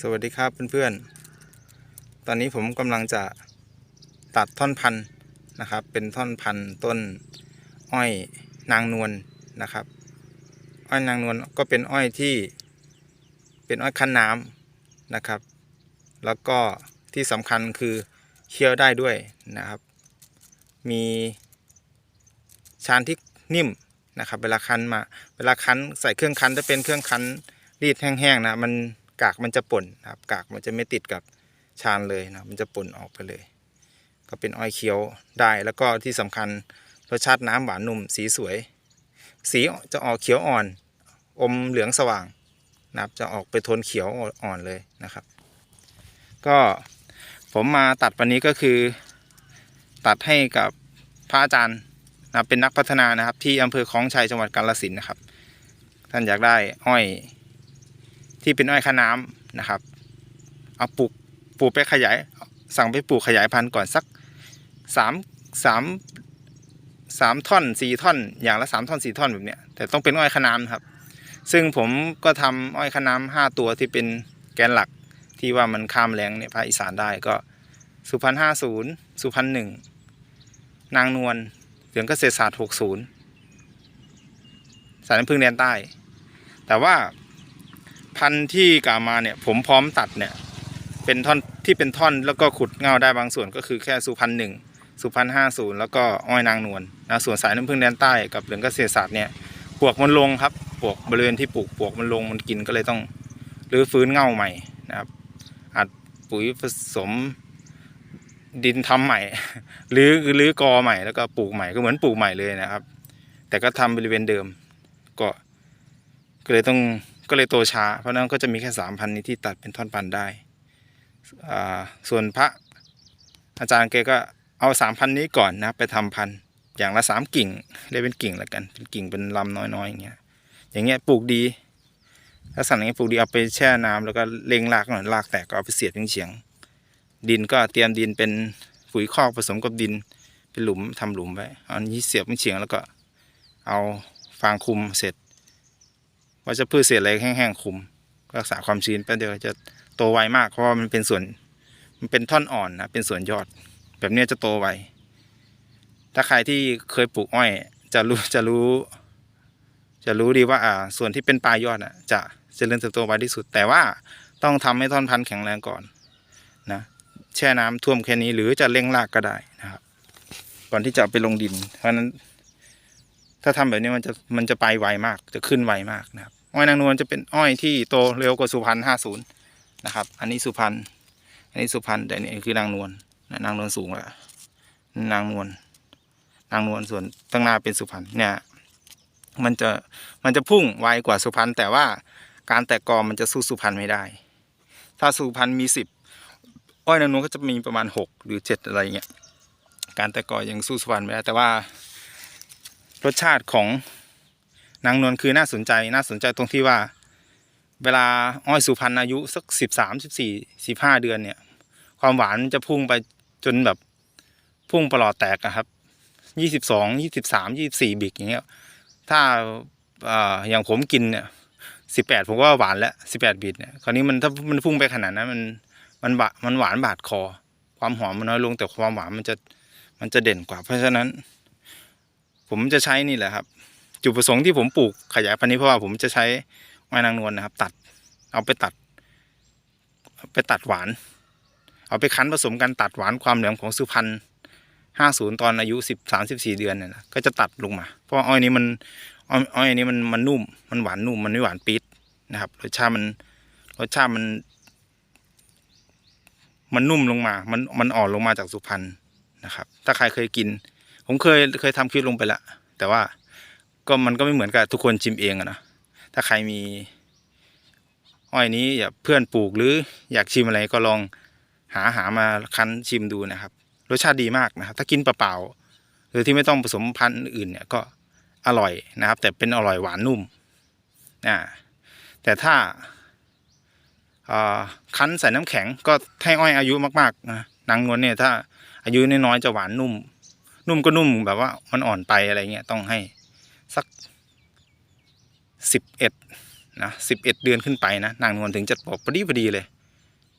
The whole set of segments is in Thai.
สวัสดีครับเพื่อนๆ ตอนนี้ผมกำลังจะตัดท่อนพันธุ์นะครับ เป็นท่อนพันธุ์ต้นอ้อยนางนวลนะครับ อ้อยนางนวลก็เป็นอ้อยที่เป็นอ้อยคั้นน้ำนะครับ แล้วก็ที่สำคัญคือเคี้ยวได้ด้วยนะครับ มีชานที่นิ่มนะครับ เวลาคั้นมา เวลาคั้นใส่เครื่องคั้นถ้าเป็นเครื่องคั้นรีดแห้งๆนะมัน กากมันจะป่นนะครับ กากมันจะไม่ติดกับชานเลยนะมันจะป่นออกไปเลย ก็เป็นอ้อยเคี้ยวได้แล้วก็ที่สำคัญรสชาติน้ำหวานนุ่มสีสวย สีจะออกเขียวอ่อน อมเหลืองสว่างนะครับจะออกไปโทนเขียวอ่อนเลยนะครับ ก็ผมมาตัดวันนี้ก็คือ ตัดให้กับพระอาจารย์นะเป็นนักพัฒนานะครับ ที่อำเภอคลองชัยจังหวัดกาฬสินธุ์นะครับ ท่านอยากได้อ้อย ที่เป็นอ้อยข้าน้ำนะครับ เอาปลูกปลูกไปขยาย สั่งไปปลูกขยายพันธุ์ก่อนสักสามสามสามท่อนสี่ท่อน อย่างละสามท่อนสี่ท่อนแบบเนี้ยแต่ต้องเป็นอ้อยข้าน้ำครับ ซึ่งผมก็ทำอ้อยข้าน้ำห้าตัวที่เป็นแกนหลักที่ว่ามันข้ามแรงเนี่ยภาคอีสานได้ก็สุพรรณห้าศูนย์สุพรรณหนึ่งนางนวลเหลืองเกษตรศาสตร์หกศูนย์สายน้ำพึ่งแดนใต้ แต่ว่า พันธุ์ที่กล่าวมาเนี่ยผมพร้อมตัดเนี่ยเป็นท่อนที่เป็นท่อนแล้วก็ขุดเงาได้บางส่วนก็คือแค่สุพรรณหนึ่งสุพรรณห้าศูนย์แล้วก็อ้อยนางนวลนะส่วนสายน้ำพึ่งแดนใต้กับเหลืองเกษตรศาสตร์เนี่ยปลวกมันลงครับปลวกบริเวณที่ปลูกปลวกมันลงมันกินก็เลยต้องรื้อฟื้นเงาใหม่นะครับอัดปุ๋ยผสมดินทำใหม่หรือหรือกอใหม่แล้วก็ปลูกใหม่ก็เหมือนปลูกใหม่เลยนะครับ แต่ก็ทำบริเวณเดิมก็ก็เลยต้อง ก็เลยโตช้า เพราะนั้นก็จะมีแค่สามพันนี้ที่ตัดเป็นท่อนพันได้ส่วนพระอาจารย์แกก็เอาสามพันนี้ก่อนนะครับไปทำพันอย่างละสามกิ่งได้เป็นกิ่งแล้วกันเป็นกิ่งเป็นลำน้อยๆอย่างเงี้ยอย่างเงี้ยปลูกดีลักษณะอย่างเงี้ยปลูกดีเอาไปแช่น้ำแล้วก็เล็งรากหน่อยรากแตกก็เอาไปเสียบเฉียงดินก็เตรียมดินเป็นปุ๋ยคอกผสมกับดินเป็นหลุมทำหลุมไว้อันนี้เสียบเฉียงแล้วก็เอาฟางคุมเสร็จ ว่าจะพืชเศษอะไรแห้งๆคุม รักษาความชื้นแป๊บเดียวจะโตไวมากเพราะว่ามันเป็นส่วนมันเป็นท่อนอ่อนนะเป็นส่วนยอด แบบนี้จะโตไวถ้าใครที่เคยปลูกอ้อย จะรู้จะรู้ จะรู้ดีว่าอ่า ส่วนที่เป็นปลายยอดอะ จะเจริญเติบโตไวที่สุด แต่ว่าต้องทำให้ท่อนพันธุ์แข็งแรงก่อนนะแช่น้ำท่วมแค่นี้หรือจะเร่งรากก็ได้นะครับ ก่อนที่จะไปลงดิน เพราะฉะนั้น ถ้าทำแบบนี้มันจะมันจะไปไวมาก จะขึ้นไวมากนะครับ อ้อยนางนวลจะเป็นอ้อยที่โตเร็วกว่าสุพรรณห้าศูนย์นะครับ อันนี้สุพรรณ อันนี้สุพรรณแต่นี่คือนางนวลนนางนวลสูงแล้วนางนวล นางนวลส่วนตั้งหน้าเป็นสุพรรณเนี่ย มันจะมันจะพุ่งไวกว่าสุพรรณแต่ว่าการแตกกอมันจะสู้สุพรรณไม่ได้ ถ้าสุพรรณมีสิบอ้อยนางนวลก็จะมีประมาณหกหรือเจ็ดอะไรเงี้ย การแตกกอยังสู้สุพรรณไม่ได้แต่ว่า รสชาติของนางนวลคือน่าสนใจน่าสนใจตรงที่ว่า เวลาอ้อยสุพรรณอายุสักสิบสามสิบสี่สิบห้าเดือนเนี่ย ความหวานจะพุ่งไปจนแบบพุ่งประหลอดแตกอะครับยี่สิบสองยี่สิบสามยี่สี่บิกอย่างเงี้ยถ้าอย่างผมกินเนี่ยสิบแปดผมก็ว่าหวานแล้วสิบแปดบิตเนี่ยคราวนี้มันถ้ามันพุ่งไปขนาดนั้นมันมันบะมันหวานบาดคอ ความหอมมันน้อยลงแต่ความหวานมันจะมันจะเด่นกว่า เพราะฉะนั้น ผมจะใช้นี่แหละครับ จุดประสงค์ที่ผมปลูกขยายพันธุ์นี้เพราะว่าผมจะใช้ไม้นางนวลนะครับ ตัดเอาไปตัดเอาไปตัดหวาน เอาไปคั้นผสมกันตัดหวานความเหลืองของสุพรรณห้าศูนย์ตอนอายุสิบสามสิบสี่เดือนเนี่ยนะก็จะตัดลงมา เพราะอ้อยนี้มันอ้อยอ้อยนี้มันมันนุ่ม มันหวานนุ่มมันไม่หวานปี๊ดนะครับรสชาติมันรสชาติมัน มันนุ่มลงมา มันมันอ่อนลงมาจากสุพรรณนะครับ ถ้าใครเคยกิน ผมเคยเคยทำคลิปลงไปแล้วแต่ว่าก็มันก็ไม่เหมือนกับทุกคนชิมเองอะนะถ้าใครมีอ้อยนี้อย่าเพื่อนปลูกหรืออยากชิมอะไรก็ลองหาหามาคั้นชิมดูนะครับ รสชาติดีมากนะครับ ถ้ากินเปล่าๆหรือที่ไม่ต้องผสมพันธุ์อื่นเนี่ยก็อร่อยนะครับ แต่เป็นอร่อยหวานนุ่มนะแต่ถ้าคั้นใส่น้ำแข็งก็ให้อ้อยอายุมากๆนะนางนวลเนี่ยถ้าอายุน้อยๆจะหวานนุ่ม นุ่มก็นุ่มแบบว่ามันอ่อนไปอะไรเงี้ยต้องให้สักสิบเอ็ดนะสิบเอ็ดเดือนขึ้นไปนะนางนวลถึงจะบอกพอดีพอดีเลย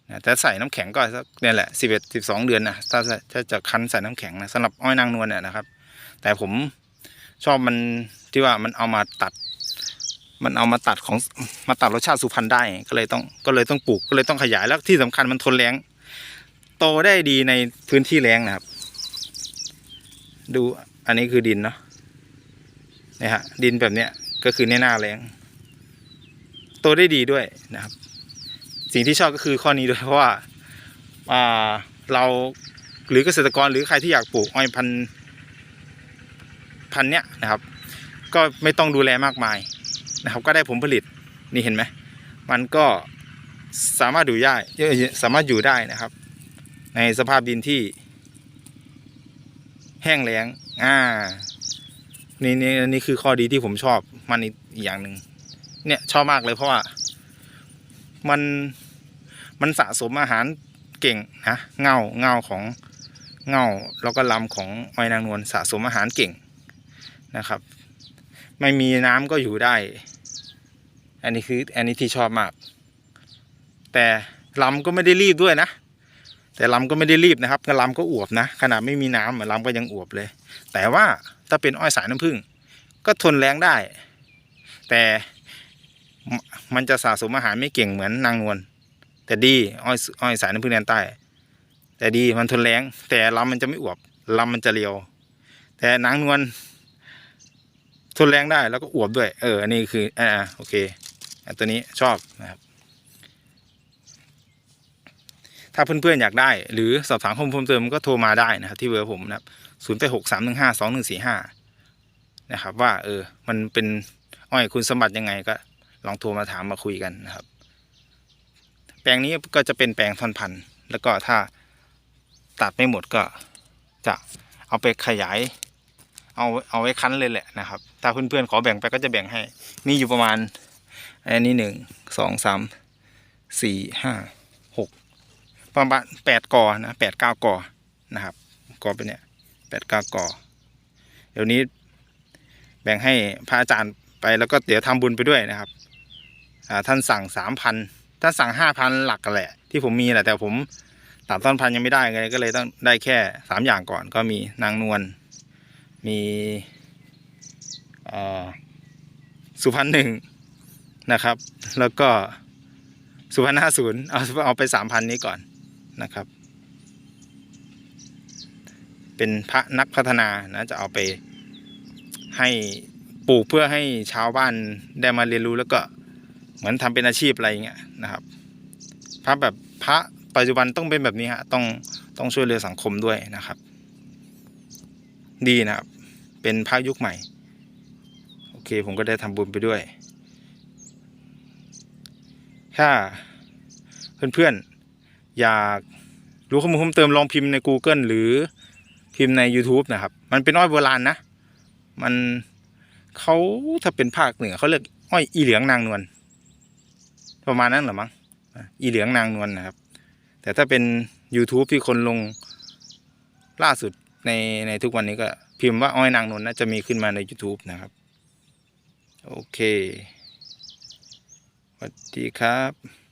นะแต่ใส่น้ำแข็งก็สักเนี่ยแหละสิบเอ็ดสิบสองเดือนนะถ้าถ้าจะคั้นใส่น้ำแข็งนะสำหรับอ้อยนางนวลเนี่ยนะครับ แต่ผมชอบมันที่ว่ามันเอามาตัด มันเอามาตัดของมาตัดรสชาติสุพรรณได้ก็เลยต้องก็เลยต้องปลูกก็เลยต้องขยายแล้วที่สำคัญมันทนแรงโตได้ดีในพื้นที่แรงนะครับ ดูอันนี้คือดินเนาะนี่ยฮะดินแบบเนี้ยก็คือในหน้าแรงโตได้ดีด้วยนะครับ สิ่งที่ชอบก็คือข้อนี้ด้วยเพราะว่าเราหรือเกษตรกรหรือใครที่อยากปลูกอ้อยพันพันเนี้ยนะครับ ก็ไม่ต้องดูแลมากมายนะครับ ก็ได้ผลผลิตนี่เห็นไหมมันก็สามารถอยู่ได้สามารถอยู่ได้นะครับ ในสภาพดินที่ แห้งแล้ง อ่า นี่นี่นี่คือข้อดีที่ผมชอบมันอีกอย่างหนึ่งเนี่ยชอบมากเลยเพราะว่า มันมันสะสมอาหารเก่งนะเงาเงาของเงาแล้วก็ลำของอ้อยนางนวลสะสมอาหารเก่งนะครับ ไม่มีน้ำก็อยู่ได้ อันนี้คืออันนี้ที่ชอบมาก แต่ลำก็ไม่ได้รีบด้วยนะ แต่ลำก็ไม่ได้รีบนะครับลำก็อวบนะขนาดไม่มีน้ำอะลำก็ยังอวบเลย แต่ว่าถ้าเป็นอ้อยสายน้ำผึ้งก็ทนแรงได้ แต่มันจะสะสมอาหารไม่เก่งเหมือนนางนวลแต่ดีอ้อยอ้อยสายน้ำผึ้งแดนใต้ แต่ดีมันทนแรงแต่ลำมันจะไม่อวบลำมันจะเรียว แต่นางนวลทนแรงได้แล้วก็อวบด้วย เอออันนี้คืออ่าโอเคอันตัวนี้ชอบนะครับ ถ้าเพื่อนๆอยากได้ หรือสอบถามข้อมูลเพิ่มเติมก็โทรมาได้นะครับ ที่เบอร์ผมนะครับศูนย์แปดหกสามหนึ่งห้าสองหนึ่งสี่ห้านะครับ ว่าเออมันเป็นอ้อยคุณสมบัติยังไงก็ ลองโทรมาถามมาคุยกันนะครับ แปลงนี้ก็จะเป็นแปลงท่อนพันธุ์แล้วก็ถ้าตัดไม่หมดก็จะเอาไปขยาย เอาเอาไว้คั้นเลยแหละนะครับ ถ้าเพื่อนๆขอแบ่งไปก็จะแบ่งให้ มีอยู่ประมาณ อันนี้หนึ่งสองสามสี่ห้า ประมาณแปดกอนะแปดเก้ากอนะครับกอเป็นเนี้ยแปดเก้ากอเดี๋ยวนี้แบ่งให้พระอาจารย์ไปแล้วก็เดี๋ยวทำบุญไปด้วยนะครับอ่าท่านสั่งสามพันท่านสั่งห้าพันหลักกันแหละ ที่ผมมีแหละแต่ผมตัดต้นพันยังไม่ได้ไงก็เลยต้องได้แค่สามอย่างก่อนก็มีนางนวลมีอ่อสุพรรณหนึ่งนะครับ แล้วก็สุพรรณห้าศูนย์เอาเอาไปสามพันนี้ก่อน นะครับ เป็นพระนักพัฒนานะจะเอาไปให้ปลูกเพื่อให้ชาวบ้านได้มาเรียนรู้แล้วก็เหมือนทำเป็นอาชีพอะไรอย่างเงี้ยนะครับ พระแบบพระปัจจุบันต้องเป็นแบบนี้ฮะต้องต้องช่วยเหลือสังคมด้วยนะครับ ดีนะครับ เป็นพระยุคใหม่ โอเค ผมก็ได้ทำบุญไปด้วย ถ้าเพื่อนๆ อยากรู้ข้อมูลเพิ่มเติมลองพิมพ์ใน Google หรือพิมพ์ใน YouTube นะครับ มันเป็นอ้อยโบราณนะ มันเขาถ้าเป็นภาคเหนือเขาเรียกอ้อยอีเหลืองนางนวลประมาณนั้นหรอมั้งอีเหลืองนางนวลนะครับ แต่ถ้าเป็น YouTube ที่คนลงล่าสุดในในทุกวันนี้ก็พิมพ์ว่าอ้อยนางนวลน่าจะมีขึ้นมาใน YouTube นะครับ โอเคสวัสดีครับ